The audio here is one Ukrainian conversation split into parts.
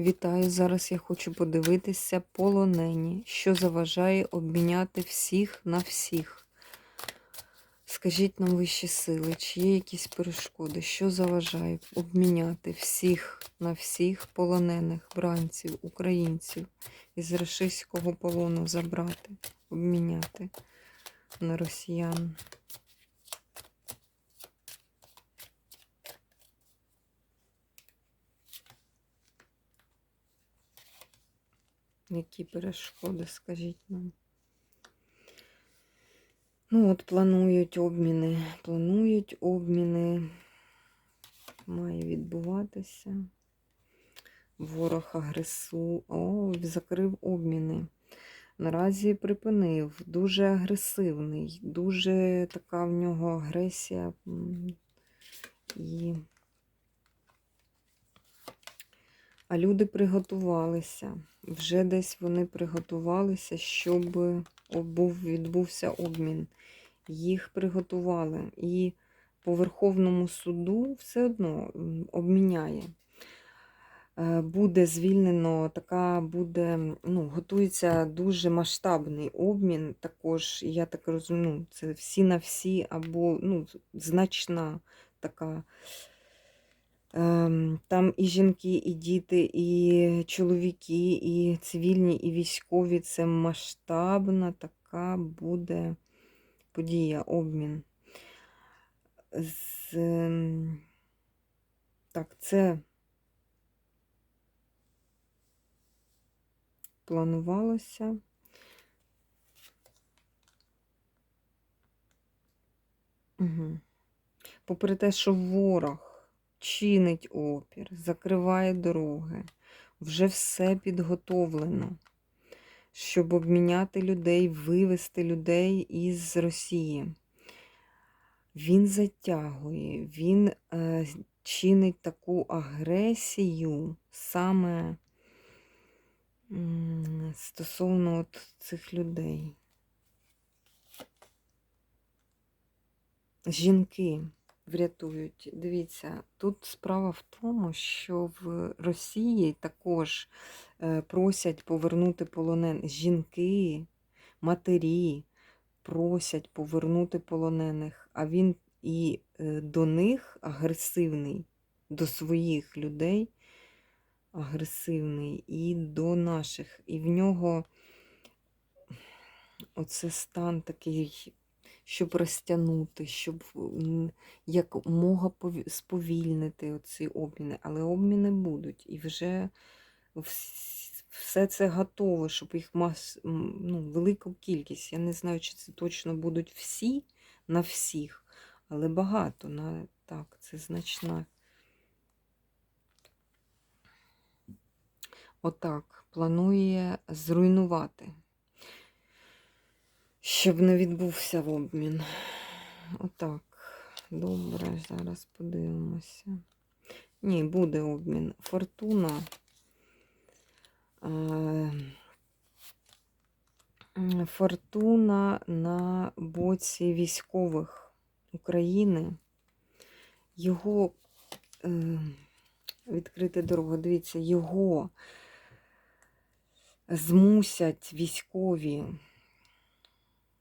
Вітаю! Зараз я хочу подивитися полонені, що заважає обміняти всіх на всіх. Скажіть нам вищі сили, чи є якісь перешкоди, що заважає обміняти всіх на всіх полонених бранців, українців із рашистського полону забрати, обміняти на росіян. Які перешкоди, скажіть нам. Ну, от планують обміни. Планують обміни. Має відбуватися. Ворог агресу. О, закрив обміни. Наразі припинив. Дуже агресивний, дуже така в нього агресія. І... А люди приготувалися. Вже десь вони приготувалися, щоб був, відбувся обмін. Їх приготували. І по Верховному суду все одно обміняє. Е, Буде звільнено, така буде, ну, готується дуже масштабний обмін. Також, я так розумію, ну, це всі на всі, або ну, значна така. Ем, Там і жінки, і діти, і чоловіки, і цивільні, і військові. Це масштабна така буде подія, обмін. З... ем, Так, це планувалося. Угу. Попри те, що ворог чинить опір, закриває дороги, вже все підготовлено, щоб обміняти людей, вивести людей із Росії. Він затягує, він е, чинить таку агресію саме стосовно от цих людей. Жінки врятують. Дивіться, тут справа в тому, що в Росії також е, просять повернути полонених. Жінки, матері просять повернути полонених, а він і е, до них агресивний, до своїх людей агресивний, і до наших. І в нього оце стан такий щоб розтягнути, щоб м, якомога сповільнити оці обміни. Але обміни будуть. І вже все це готове, щоб їх мас, ну, велику кількість. Я не знаю, чи це точно будуть всі на всіх, але багато. На, так, це значна. Отак, планує зруйнувати щоб не відбувся обмін. Отак. Добре, зараз подивимося. Ні, буде обмін. Фортуна. Е, Фортуна на боці військових України. Його е, відкрити дорогу. Дивіться, його змусять військові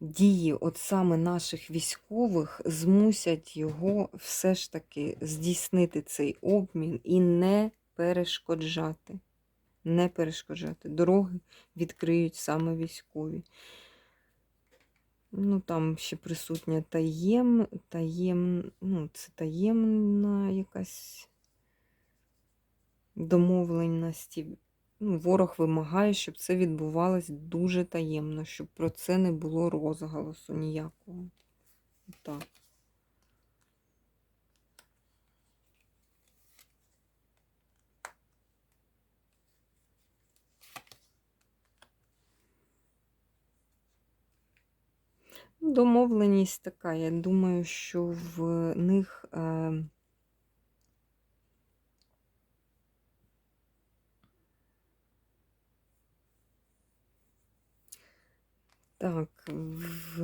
дії от саме наших військових змусять його все ж таки здійснити цей обмін і не перешкоджати. Не перешкоджати. Дороги відкриють саме військові. Ну, там ще присутня таєм, таєм, ну, це таємна якась домовленості ну, ворог вимагає, щоб це відбувалось дуже таємно, щоб про це не було розголосу ніякого. Так. Домовленість така, я думаю, що в них. Е, Так, в,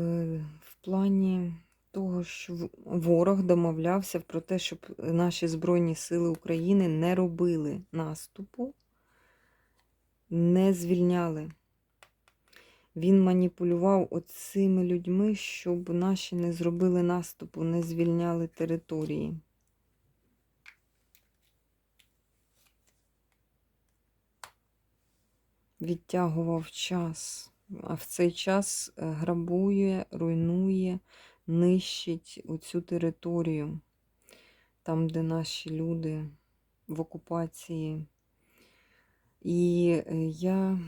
в плані того, що ворог домовлявся про те, щоб наші Збройні Сили України не робили наступу не звільняли. Він маніпулював оцими людьми, щоб наші не зробили наступу, не звільняли території. Відтягував час, а в цей час е, грабує, руйнує, нищить оцю територію, там, де наші люди в окупації. І е, я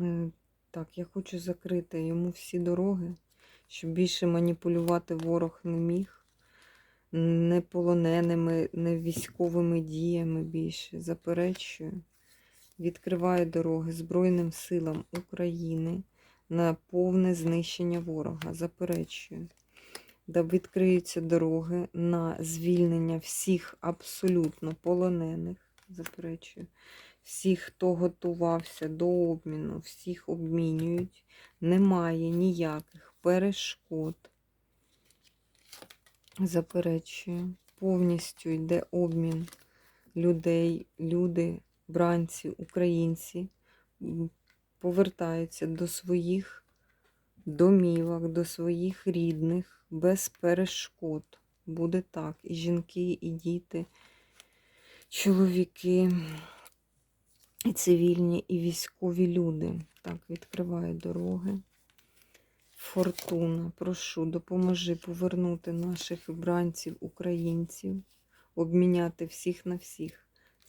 Е, Так, я хочу закрити йому всі дороги, щоб більше маніпулювати ворог не міг. Не полоненими, не військовими діями більше. Заперечую. Відкриваю дороги Збройним силам України на повне знищення ворога. Заперечую. Да відкриються дороги на звільнення всіх абсолютно полонених. Заперечую. Всіх, хто готувався до обміну, всіх обмінюють. Немає ніяких перешкод. Заперечую. Повністю йде обмін людей, люди, бранці, українці повертаються до своїх домівок, до своїх рідних без перешкод. Буде так. І жінки, і діти, чоловіки. І цивільні, і військові люди. Так, відкриваю дороги. Фортуна, прошу, допоможи повернути наших бранців, українців, обміняти всіх на всіх.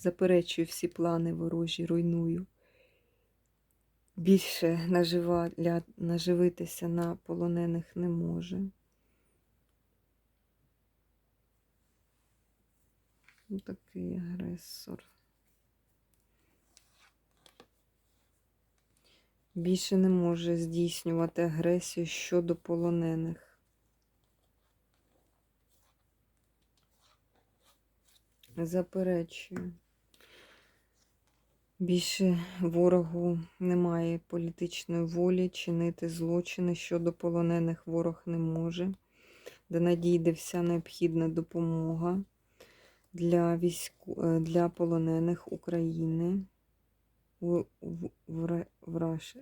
Заперечую всі плани ворожі, руйную. Більше нажива, наживитися на полонених не може. Такий агресор. більше не може здійснювати агресію щодо полонених. Заперечую. Більше ворогу немає політичної волі чинити злочини щодо полонених ворог не може, де надійде вся необхідна допомога для війську... Е, для полонених України в, в, в, в, Раш, е,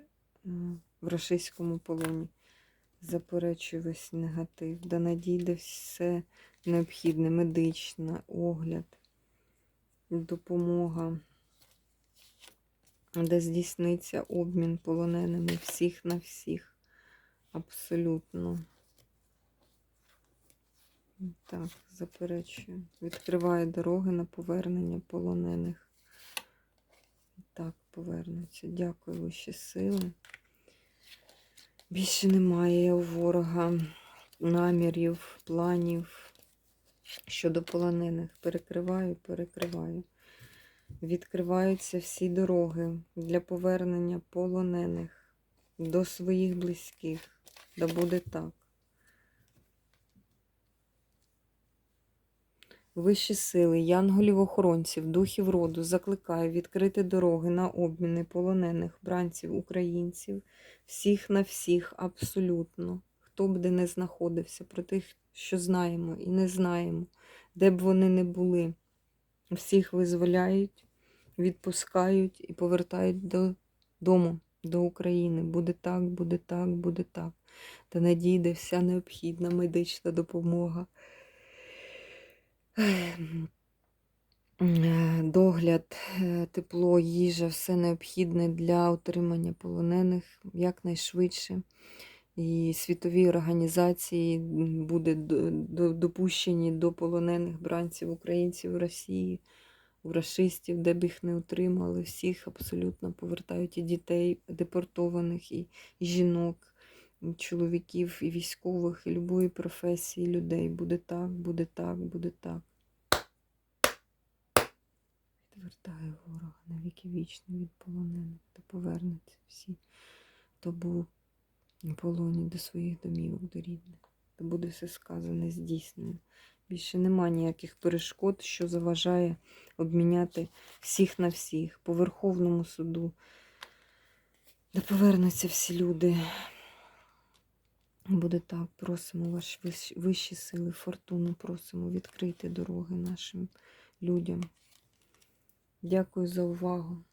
в рашистському полоні. Заперечую весь негатив, да надійде все необхідне, медична, огляд, допомога, де здійсниться обмін полоненими всіх на всіх. Абсолютно. Так, заперечую. Відкриваю дороги на повернення полонених. Так, повернуться. Дякую вищі сили. Більше немає у ворога намірів, планів щодо полонених. Перекриваю, перекриваю. Відкриваються всі дороги для повернення полонених до своїх близьких. Да буде так. Вищі сили, янголів-охоронців, духів роду закликаю відкрити дороги на обміни полонених бранців, українців, всіх на всіх, абсолютно, хто б де не знаходився, про тих, що знаємо і не знаємо, де б вони не були. Всіх визволяють, відпускають і повертають додому, до України. Буде так, буде так, буде так. Та надійде вся необхідна медична допомога. Догляд, е, тепло, їжа, все необхідне для утримання полонених якнайшвидше. І світові організації буде допущені до полонених бранців українців в Росії, у расистів, де б їх не утримали, всіх абсолютно повертають і дітей депортованих, і, жінок, і чоловіків, і військових, і любої професії людей. Буде так, буде так, буде так. Відвертаю ворога на віки вічні від полонених, та повернуться всі, хто був полоні до своїх домівок, до рідних. То буде все сказане, здійснено. Більше нема ніяких перешкод, що заважає обміняти всіх на всіх по Верховному суду, де повернуться всі люди. Буде так, просимо ваші вищі сили, фортуну, просимо відкрити дороги нашим людям Дякую за увагу.